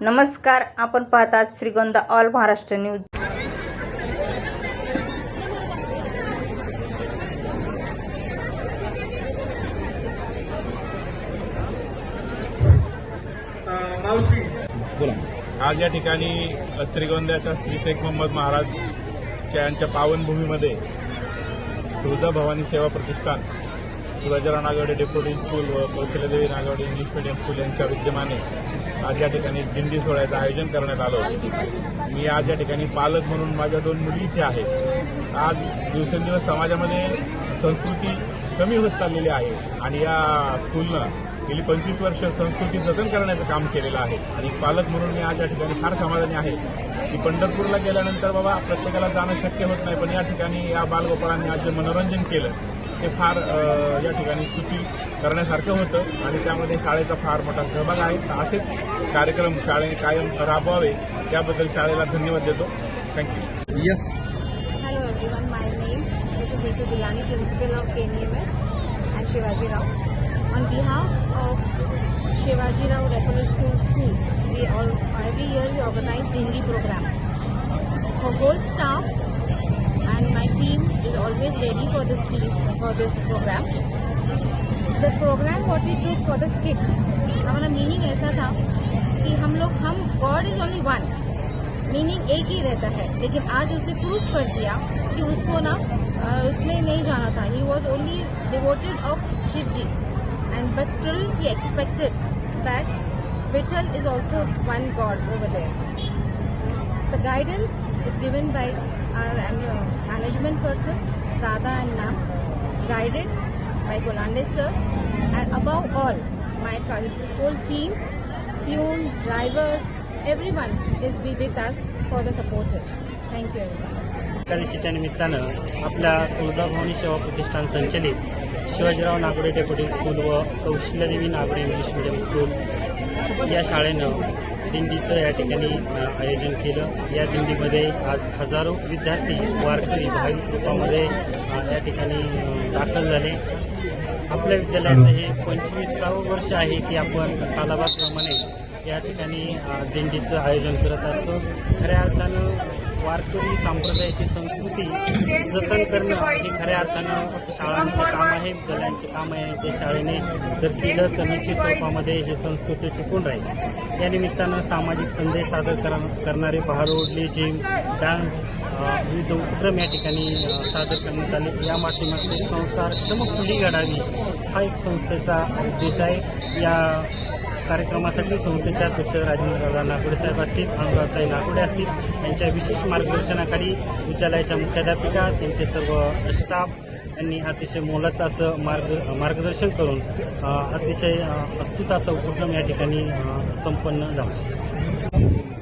नमस्कार आपण पाहतात श्रीगोंदा ऑल महाराष्ट्र न्यूज. आज या ठिकाणी श्रीगोंद्याच्या श्री शेख मोहम्मद महाराज यांच्या पावनभूमीमध्ये तुळजा भवानी सेवा प्रतिष्ठान शिवाजीराव नागवडे डेप्युटी स्कूल व Kaushalyadevi Nagawade English medium school यांच्या विद्यमाने आज या ठिकाणी दिंडी सोहळ्याचं आयोजन करण्यात आलं होतं. मी आज या ठिकाणी पालक म्हणून माझ्या दोन मुली इथे आहेत. आज दिवसेंदिवस समाजामध्ये संस्कृती कमी होत चाललेली आहे आणि या स्कूलनं गेली पंचवीस वर्ष संस्कृती जतन करण्याचं काम केलेलं आहे. आणि पालक म्हणून मी आज या ठिकाणी फार समाधानी आहे. की पंढरपूरला गेल्यानंतर बाबा प्रत्येकाला जाणं शक्य होत नाही पण या ठिकाणी या बालगोपाळांनी आज जे मनोरंजन केलं हे फार या ठिकाणी स्तुती करण्यासारखं होतं आणि त्यामध्ये शाळेचा फार मोठा सहभाग आहे. असेच कार्यक्रम शाळेने कायम राबवावे त्याबद्दल शाळेला धन्यवाद देतो. Thank you yes hello everyone my name this is Neetu Gulani principal of K N S and Shivajirao on behalf of Shivajirao referral school school we all every year we organise Hindi programme whole staff team is always ready for this team for this program. The program what we took for the skit, हमारा meaning ऐसा था कि हम लोग हम God is only one meaning एक ही रहता है। लेकिन आज उसने प्रूफ कर दिया कि उसको ना उसमें नहीं जाना था। He was only devoted of Shiv ji and but still he expected that Vitthal is also one God over there The guidance is given by our uh, management person, Dada and Nam, guided by Golande sir, and above all, my whole team, Pune, drivers, everyone is be with us for the supporters. Thank you एकादशीच्या निमित्तानं आपल्या तुळजाभवानी सेवा प्रतिष्ठान संचलित Shivajirao Nagode deputy school व Kaushalyadevi Nagode English medium school या शाळेनं दिंडीचं या ठिकाणी आयोजन केलं. या दिंडीमध्ये आज हजारो विद्यार्थी वारकरी भाविक रूपामध्ये या ठिकाणी दाखल झाले. आपल्या विद्यालयाचं हे पंचवीसावं वर्ष आहे की आपण सालाबादप्रमाणे या ठिकाणी दिंडीचं आयोजन करत असतो. खऱ्या अर्थानं वारकरी संप्रदायाची संस्कृती जतन करणं हे खऱ्या अर्थानं शाळांचं काम आहे. विद्यालयांचे काम आहे. ते शाळेने जर केलं तर निश्चित स्वरूपामध्ये ही संस्कृती टिकून राहील. या निमित्तानं सामाजिक संदेश सादर करा करणारे पहाडोडले जिम डान्स विविध उपक्रम या ठिकाणी सादर करण्यात आले. या माध्यमातून संसार क्षम खुली घडावी हा एक संस्थेचा उद्देश आहे. या कार्यक्रमासाठी संस्थेच्या अध्यक्ष राजेंद्र नागोडे साहेब असतील अनुरागताई नागोडे असतील यांच्या विशेष मार्गदर्शनाखाली विद्यालयाच्या मुख्याध्यापिका त्यांचे सर्व स्टाफ यांनी अतिशय मोलाचं असं मार्ग मार्गदर्शन करून अतिशय अ, अस्तुत असा उपक्रम या ठिकाणी संपन्न झाला.